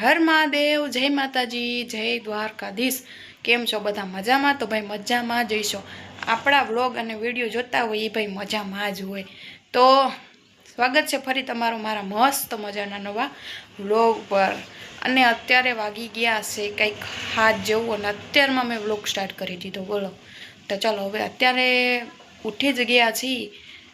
હર મહાદેવ, જય માતાજી, જય દ્વારકાધીશ. કેમ છો બધા મજામાં? તો ભાઈ મજામાં જઈશો આપણા વ્લોગ અને વીડિયો જોતા હોય એ ભાઈ મજામાં જ હોય. તો સ્વાગત છે ફરી તમારું મારા મસ્ત મજાના નવા વ્લોગ પર. અને અત્યારે વાગી ગયા છે કંઈક હાથ જેવું અને અત્યારમાં મેં વ્લોગ સ્ટાર્ટ કરી દીધો. બોલો. તો ચાલો હવે અત્યારે ઉઠી જ ગયા છીએ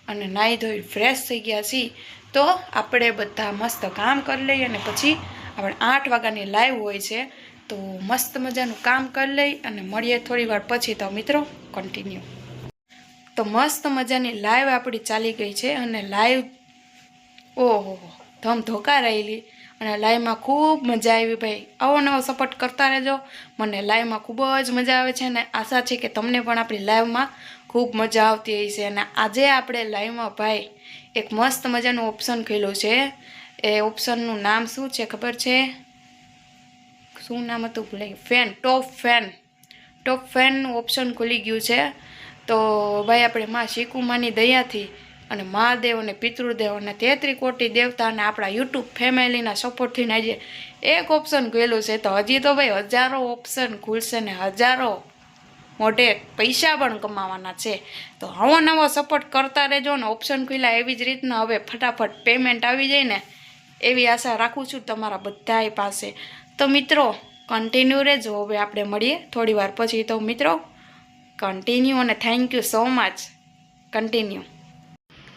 અને નાહી ધોઈ ફ્રેશ થઈ ગયા છીએ. તો આપણે બધા મસ્ત કામ કરી લઈએ અને પછી આપણે આઠ વાગ્યાની લાઈવ હોય છે, તો મસ્ત મજાનું કામ કરી લઈ અને મળીએ થોડી વાર પછી. તો મિત્રો કન્ટિન્યુ તો મસ્ત મજાની લાઈવ આપણી ચાલી ગઈ છે અને લાઈવ ઓહો, ધમ ધોકા રહેલી. અને લાઈવમાં ખૂબ મજા આવી ભાઈ. આવો નવો સપોર્ટ કરતા રહેજો. મને લાઈવમાં ખૂબ જ મજા આવે છે અને આશા છે કે તમને પણ આપણી લાઈવમાં ખૂબ મજા આવતી હોય છે અને આજે આપણે લાઈવમાં ભાઈ, એક મસ્ત મજાનું ઓપ્શન ખુલ્યું છે. એ ઓપ્શનનું નામ શું છે ખબર છે? શું નામ હતું ભૂલાઈ ફેન ટોપ ફેન ટોપ ફેનનું ઓપ્શન ખુલી ગયું છે. તો ભાઈ આપણે માં શીકુમાની દયાથી અને મહાદેવ અને પિતૃદેવ અને તેત્રી કોટી દેવતા અને આપણા યુટ્યુબ ફેમિલીના સપોર્ટથી આજે એક ઓપ્શન ખુલ્યું છે. તો હજી તો ભાઈ હજારો ઓપ્શન ખુલશે ને હજારો મોઢે પૈસા પણ કમાવાના છે. તો હવો નવો સપોર્ટ કરતા રહેજો ને ઓપ્શન ખુલ્યા એવી જ રીતના હવે ફટાફટ પેમેન્ટ આવી જાય ને એવી આશા રાખું છું તમારા બધાએ પાસે. તો મિત્રો કન્ટિન્યુ રહેજો. હવે આપણે મળીએ થોડી વાર પછી. તો મિત્રો કન્ટિન્યુ અને thank you so much continue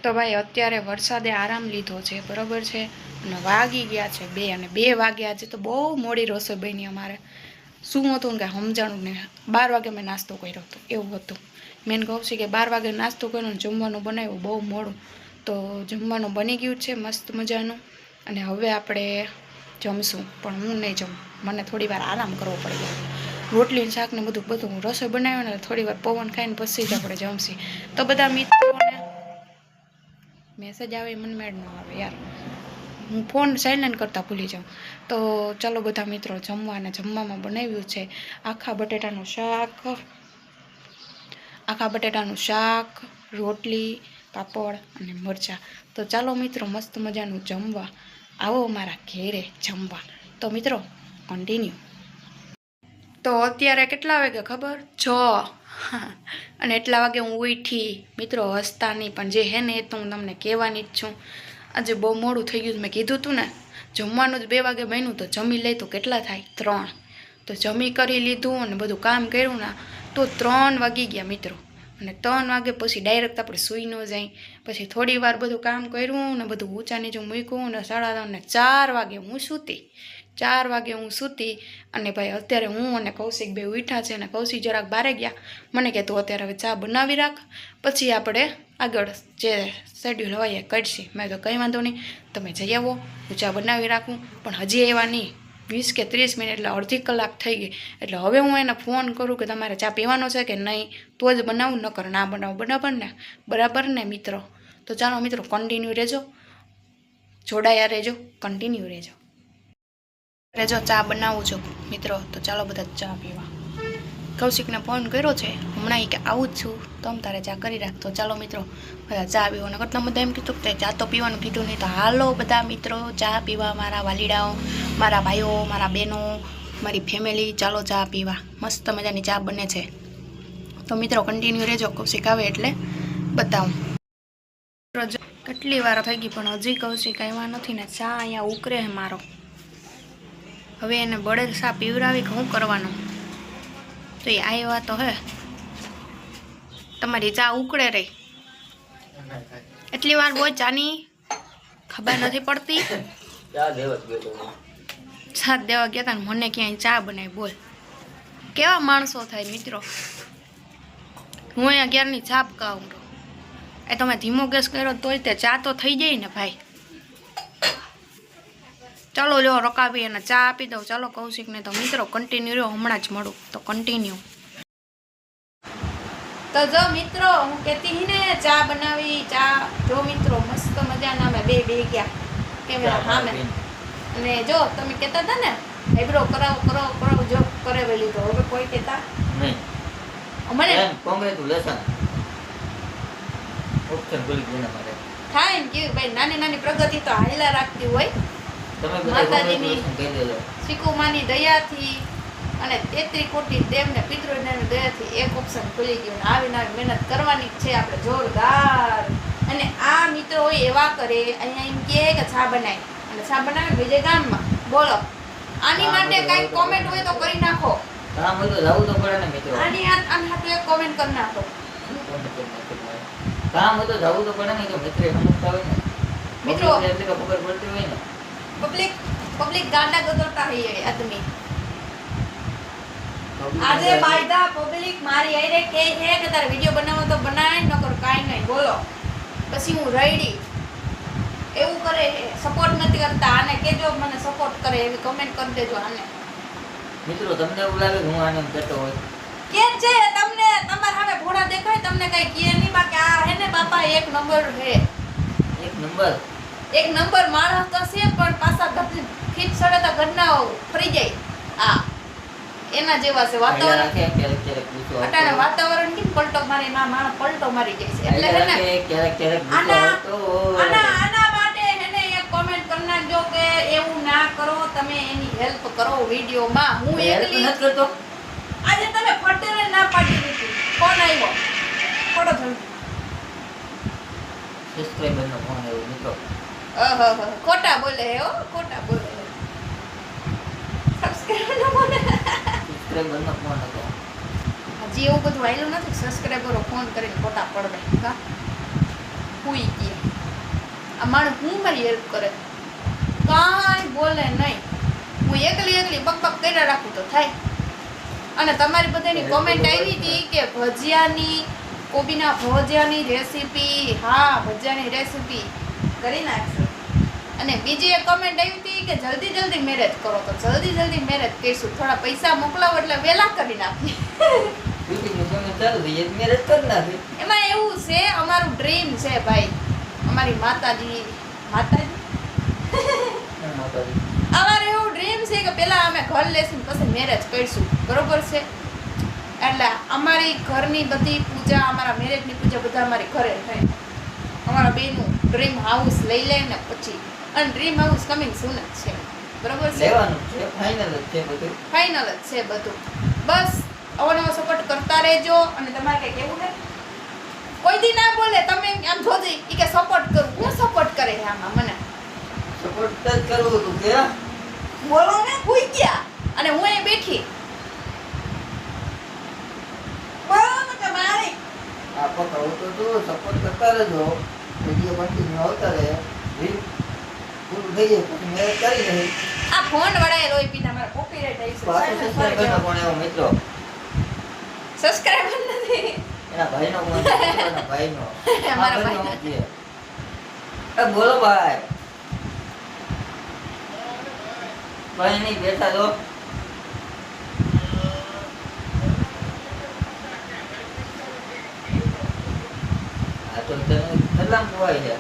તો ભાઈ, અત્યારે વરસાદે આરામ લીધો છે, બરાબર છે? અને વાગી ગયા છે બે અને બે વાગ્યા છે. તો બહુ મોડી રસોઈ બની અમારે. શું હતું ને કાંઈ સમજાણું ને બાર વાગે મેં નાસ્તો કર્યો હતો. એવું હતું. મેન કહું છું કે બાર વાગે નાસ્તો કર્યો ને જમવાનું બનાવ્યું બહુ મોડું. તો જમવાનું બની ગયું છે, મસ્ત મજાનું. અને હવે આપણે જમશું, પણ હું નહીં જમું. મને થોડી વાર આરામ કરવો પડી. રોટલી શાકને બધું બધું હું રસોઈ બનાવ્યો ને થોડી વાર પવન ખાઈને પછી જ આપણે જમશી. તો બધા મિત્રોને મેસેજ આવે મનમેડ ન આવે યાર. હું ફોન સાયલેન્ટ કરતાં ભૂલી જાઉં. તો ચલો બધા મિત્રો, જમવા અને જમવામાં બનાવ્યું છે આખા બટેટાનું શાક, આખા બટેટાનું શાક, રોટલી, પાપડ અને મરચાં. તો ચાલો મિત્રો, મસ્ત મજાનું જમવા. આવો મારા ઘેરે જમવા. તો મિત્રો કન્ટિન્યુ તો અત્યારે કેટલા વાગે ખબર? છ. અને એટલા વાગે હું ઉઠી. મિત્રો, હસતા નહીં, પણ જે હે ને એ તો હું તમને કહેવાની જ છું. આજે બહુ મોડું થઈ ગયું મેં કીધું હતું ને, જમવાનું જ બે વાગે બન્યું, તો જમી લઈ, તો કેટલા થાય? ત્રણ. તો જમી કરી લીધું અને બધું કામ કર્યું ને, તો ત્રણ વાગી ગયા મિત્રો. અને ત્રણ વાગે પછી ડાયરેક્ટ આપણે સૂઈ ન જાય પછી થોડી વાર બધું કામ કર્યું ને બધું ઊંચા નીચું મૂક્યું ને સાડા ત્રણ ને ચાર વાગે હું સૂતી. ચાર વાગે હું સૂતી અને ભાઈ અત્યારે હું અને કૌશિક બે ઉઠા છે અને કૌશિક જરાક બારે ગયા. મને કે તું અત્યારે હવે ચા બનાવી રાખ, પછી આપણે આગળ જે શેડ્યુલ હોય એ કરશી. મેં તો કંઈ વાંધો નહીં, તમે જઈ આવો, હું ચા બનાવી રાખું, પણ હજી એવા નહીં. વીસ કે ત્રીસ મિનિટ, એટલે અડધી કલાક થઈ ગઈ. એટલે હવે હું એને ફોન કરું કે તમારે ચા પીવાનો છે કે નહીં, તો જ બનાવું ન કર ના બનાવું. બરાબર ને? બરાબર ને, મિત્રો? તો ચાલો મિત્રો કન્ટિન્યુ રહેજો. જોડાયા રહેજો કન્ટિન્યુ રહેજો. રહેજો, ચા બનાવું છું. મિત્રો, તો ચાલો બધા ચા પીવા. કૌશિકને ફોન કર્યો છે, હમણાં એ કે આવું જ છું તમ તારે ચા કરી રાખ. તો ચાલો મિત્રો, બધા ચા પીવો. ને કેટલા બધા એમ કીધું કે ચા તો પીવાનું કીધું નહીં, તો હાલો બધા મિત્રો, ચા પીવા મારા વાલીડાઓ, મારા ભાઈઓ, મારા બહેનો, મારી ફેમિલી ચાલો ચા પીવા. મસ્ત મજાની ચા બને છે. તો મિત્રો કન્ટિન્યુ રહેજો. કૌશિક આવે એટલે બતાવું. કેટલી વાર થઈ ગઈ, પણ હજી કૌશિક આવ્યા નથી ને, ચા અહીંયા ઉકરે મારો. હવે એને બળે ચા પીવડાવી શું કરવાનું? તો એ આવ્યા તો હે. તમારી ચા ઉકળે રહી એટલી વાર બહુ ચાની ખબર નથી પડતી. ચા દેવા ગયો હતા મને ક્યાંય ચા બનાવી બોલ. કેવા માણસો થાય મિત્રો? હું અહીંયા અગિયારની છાપ કાઉં એ તમે ધીમો ગેસ કર્યો તોય તે ચા તો થઈ જાય ને ભાઈ. ચાલો લ્યો રોકાવી અને ચા આપી દઉં. ચાલો કૌશિકને તો મિત્રો કન્ટિન્યુ રહ્યો હમણાં જ મળું. તો કન્ટિન્યુ તો જો મિત્રો હું કહેતી હતી ને ચા બનાવી ચા. જો મિત્રો મસ્ત મજાના અમે બે બે ગયા. કેમેરા સામે. અને જો તમે કહેતા હતા ને આઈબ્રો કરાવો કરાવો કરાવો. જો કરાવેલી તો હવે કોઈ કહેતા? નહીં. મને કોંગ્રેચ્યુલેશન. Option ભૂલી ગયો માટે. થાય ને કેવી? ભાઈ નાની નાની પ્રગતિ તો હાલ્યા રાખતી હોય. માતાજીની કહી દયાથી અને તેત્રી કોટી તેમને પિતૃની દયાથી એક ઓપ્શન ખુલી ગયું આવી મહેનત કરવાની છે આપણે જોરદાર. અને આ મિત્રો હોય એવા કરે અહીંયા એમ કહે કે ચા બનાય. અને ચા બનાવે બીજે ગામમાં. બોલો. આની માટે બધું કોમેન્ટ હોય તો કરી નાખો. આની આની હાટુ એક કોમેન્ટ કરી નાખો. કામ હોય તો જવું તો પડે ને જો મિત્ર સમજતા હોય ને. ખબર પડતી હોય ને. પબ્લિક પબ્લિક ગાંડા ગગડતા હૈ આદમી. આજે બાયદા પબ્લિક મારી અરે કે હે કે તારે વિડિયો બનાવો તો બનાય ન કર કાઈ નહીં બોલો. પછી હું રડી. એવું કરે સપોર્ટ નથી કરતા. આને કેજો મને સપોર્ટ કરે એવી કમેન્ટ કરી દેજો આને. મિત્રો તમને એવું લાગે હું આનંદ કરતો હોય? કે છે તમને તમારા હવે ભોળા દેખાય તમને કઈ કહે નહીં બાકી આ હે ને બાપા એક નંબર હે એક નંબર? એક નંબર માણસ તો છે પણ પાછા ઘર ખીચ સડે તો ઘરના ફરી જાય. આ એના જેવા છે વાતાવરણ. અટાણે વાતાવરણ કેમ પલટો મારી ના માણસ પલટો મારી જાય છે? એટલે હે ને આના- આના આના માટે ને એક કોમેન્ટ કરી નાખજો કે એવું ના કરો તમે એની હેલ્પ કરો વિડીયોમાં. હું એકલી નથી કરતો? આજે તમે ફટેને ના પાડી દીધી. કોણ આવ્યો પડો જલ્દી સબસ્ક્રાઇબર નો ફોન આવ્યો મિત્રો. ખોટા બોલે હે હો ખોટા બોલે સબસ્ક્રાઇબ ન બોલે સબસ્ક્રાઇબ ન ફોન હતો. હજી એવું બધું આવેલું નથી સબસ્ક્રાઇબરો ફોન કરીને ખોટા પડવે કા હુઈ ગયા આ માણસ હું મારી હેલ્પ કરે? કાંઈ બોલે નહીં. હું એકલી એકલી બક બક કર્યા રાખું તો થાય. અને તમારી બધાની કોમેન્ટ આવી હતી કે ભજીયાની કોબીના ભજીયાની રેસીપી હા ભજીયાની રેસીપી કરી નાખશું. અને બીજી એક કમેન્ટ આવી હતી કે જલ્દી જલ્દી મેરેજ કરો. તો જલ્દી જલ્દી મેરેજ કરીશું. થોડા પૈસા મોકલાવો એટલે વહેલા કરી નાખીએ. એમાં એવું છે અમારું ડ્રીમ છે ભાઈ. અમારી માતાજી. માતાજી? અમારે એવું ડ્રીમ છે કે પહેલાં અમે ઘર લેશું પછી મેરેજ કરીશું. બરોબર છે? એટલે અમારી ઘરની બધી પૂજા અમારા મેરેજની પૂજા બધા અમારી ઘરે થાય. અમારા બેનું ડ્રીમ હાઉસ લઈ લે ને પછી અને ડ્રીમ હાઉસ કમિંગ સૂન જ છે બરોબર છે? લેવાનું છે ફાઇનલ જ છે બધું. ફાઇનલ જ છે બધું. બસ અવનવો સપોર્ટ કરતા રહેજો અને તમારે કંઈ કેવું છે? કોઈ દી ના બોલે તમે આમ જોજે એ કે સપોર્ટ કરું. હું સપોર્ટ કરે છે આમાં મને? સપોર્ટ જ કરવું હતું કે. બોલો ને ભૂઈ ગયા. અને હું અહીં બેઠી. બોલો ને કે મારી કહું તો તું સપોર્ટ કરતા રહેજો. વીડિયો કન્ટિન્યુ આવતા રહે. મેરેજ કરી રહી આ ફોન વડાએ લોહી પીતા મારા કોપીરાઈટ પાછો સબસ્ક્રાઇબર કોણ એવો મિત્રો? સબસ્ક્રાઇબર નથી. એના ભાઈનો ફોન એના ભાઈનો. અમારા ભાઈનો. એ બોલો ભાઈ. ભાઈ નહીં બેઠા તો આ તો તને કેટલા ખવાય છે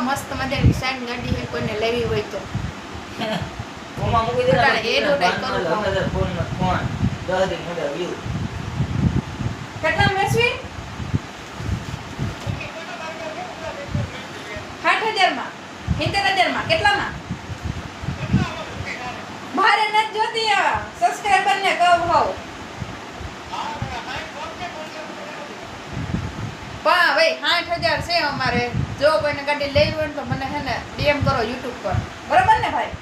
મસ્ત મજાની ગાડી હે કોઈને લેવી હોય તો. ઓમાં મૂકી દે ને, અટાણે એ ડોટાઈ કરું ફોન ફોન દસ દી મોટા view. કેટલા મેસવી? હજારમાં? સિત્તેર હજારમાં? કેટલામાં? મારે નથી જોતી આ સબસ્ક્રાઇબર ને કહું હોવ પણ ભાઈ સાઠ હજાર છે અમારે. જો કોઈને ગાડી લેવી હોય ને તો મને હે ને ડીએમ કરો યુટ્યુબ પર. બરાબર ને ભાઈ?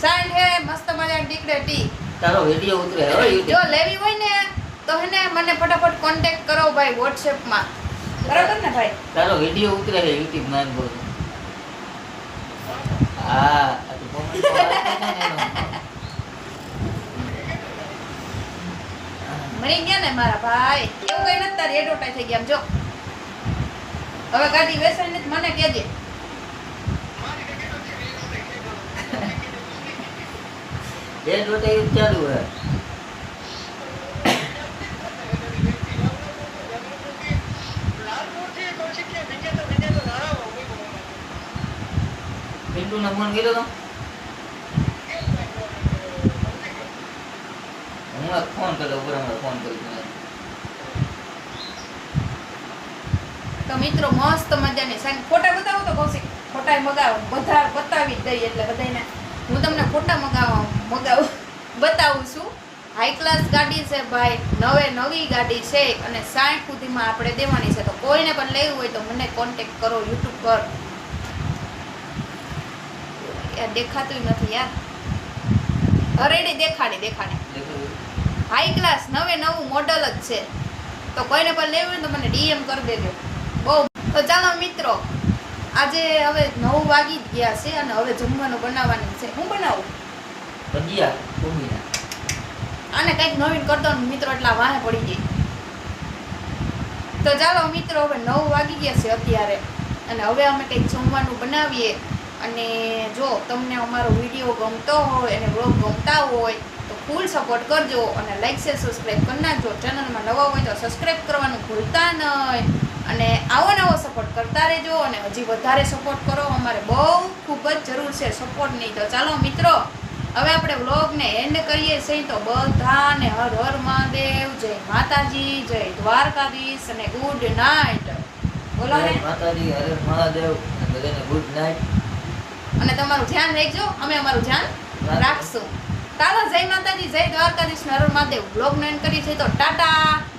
સાઈન હે મસ્ત મજાની ટીકડે ટી તારો વીડિયો ઉતરે હો જો લેવી હોય ને તો હે ને મને ફટાફટ કોન્ટેક્ટ કરો ભાઈ વોટ્સએપમાં બરાબર ને ભાઈ? તારો વીડિયો ઉતરે હે YouTube માં બોલ. હા માં. મળી ગયા ને મારા ભાઈ? એવું કઈ નથી તારી એડવર્ટાઈઝ થઈ ગયા જો. હવે ગાડી ને મને કહેજે બે દોઢ ચાલુ હે પિન્ટુ ને ફોન કર્યો તો? હું ફોન કર્યો બરાબર ફોન કર્યો. મિત્રો મસ્ત મજાની સાંજ ફોટા બતાવો તો કૌશિક. ફોટા મગાવો. બધા બતાવી જ દઈએ એટલે બધાને હું તમને ફોટા મગાવવા મગાવું. બતાવું છું. હાઈ ક્લાસ ગાડી છે ભાઈ. નવે નવી ગાડી છે અને સાઠ સુધીમાં આપણે દેવાની છે. તો કોઈને પણ લેવું હોય તો મને કોન્ટેક્ટ કરો યુટ્યુબ પર. દેખાતું નથી યાર. અરેડી દેખાડી દેખાડી. હાઈ ક્લાસ નવે નવું મોડલ જ છે. તો કોઈને પણ લેવું હોય તો મને ડીએમ કરી દેજો. બહુ. તો ચાલો મિત્રો આજે હવે નવ વાગી ગયા છે અને હવે જમવાનું બનાવવાનું છે. હું બનાવું? ભજીયા કોબીના આને કંઈક નવીન કરતો મિત્રો એટલા વાહે પડી ગઈ. તો ચાલો મિત્રો હવે નવ વાગી ગયા છે અત્યારે. અને હવે અમે કંઈક જમવાનું બનાવીએ. અને જો તમને અમારો વીડિયો ગમતો હોય અને બ્લોગ ગમતા હોય તો ફૂલ સપોર્ટ કરજો અને લાઈક શેર સબસ્ક્રાઈબ કરી નાખજો. ચેનલમાં નવા હોય તો સબસ્ક્રાઈબ કરવાનું ભૂલતા નહીં. અને આવો નવો સપોર્ટ કરતા રહેજો અને હજી વધારે સપોર્ટ કરો. અમારે બહુ ખૂબ જ જરૂર છે સપોર્ટની તો ચાલો મિત્રો હવે આપણે વ્લોગને એન્ડ કરીએ છીએ. તો બધાને હર હર મહાદેવ જય માતાજી જય દ્વારકાધીશ અને ગુડ નાઇટ બોલો ને. માતાજી હર હર મહાદેવ બધાને ગુડ નાઇટ અને તમારું ધ્યાન રાખજો અમે અમારું ધ્યાન રાખશું. ચાલો જય માતાજી જય દ્વારકાધીશ ને હર મહાદેવ. વ્લોગનો એન્ડ કરીએ છીએ. તો ટાટા.